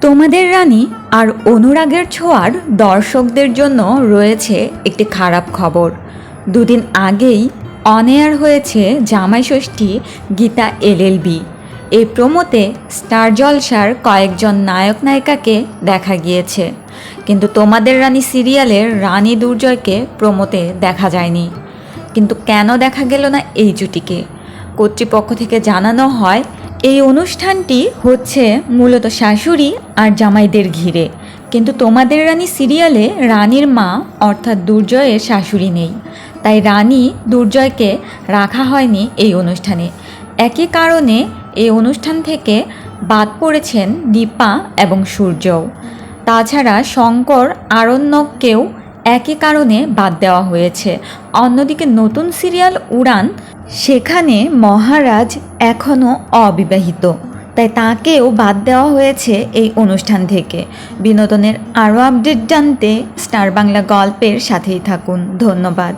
তোমাদের রানী আর অনুরাগের ছোঁয়ার দর্শকদের জন্য রয়েছে একটি খারাপ খবর। দুদিন আগেই অনেয়ার হয়েছে জামাই ষষ্ঠী গীতা এলএলবি এই প্রমোতে স্টার জলসার কয়েকজন নায়ক নায়িকাকে দেখা গিয়েছে। কিন্তু তোমাদের রানী সিরিয়ালের রানী দুর্জয়কে প্রমোতে দেখা যায়নি। কিন্তু কেন দেখা গেল না এই জুটিকে? কর্তৃপক্ষ থেকে জানানো হয় এই অনুষ্ঠানটি হচ্ছে মূলত শাশুড়ি আর জামাইদের ঘিরে। কিন্তু তোমাদের রানী সিরিয়ালে রানীর মা, অর্থাৎ দুর্জয়ের শাশুড়ি নেই। তাই রানী দুর্জয়কে রাখা হয়নি এই অনুষ্ঠানে। একই কারণে এই অনুষ্ঠান থেকে বাদ পড়েছেন দীপা এবং সূর্যও। তাছাড়া শঙ্কর, আরণ্যককেও একই কারণে বাদ দেওয়া হয়েছে। অন্যদিকে নতুন সিরিয়াল উড়ান সেখানে মহারাজ এখনও অবিবাহিত। তাই তাকেও বাদ দেওয়া হয়েছে এই অনুষ্ঠান থেকে। বিনোদনের আরও আপডেট জানতে স্টার বাংলা গল্পের সাথেই থাকুন। ধন্যবাদ।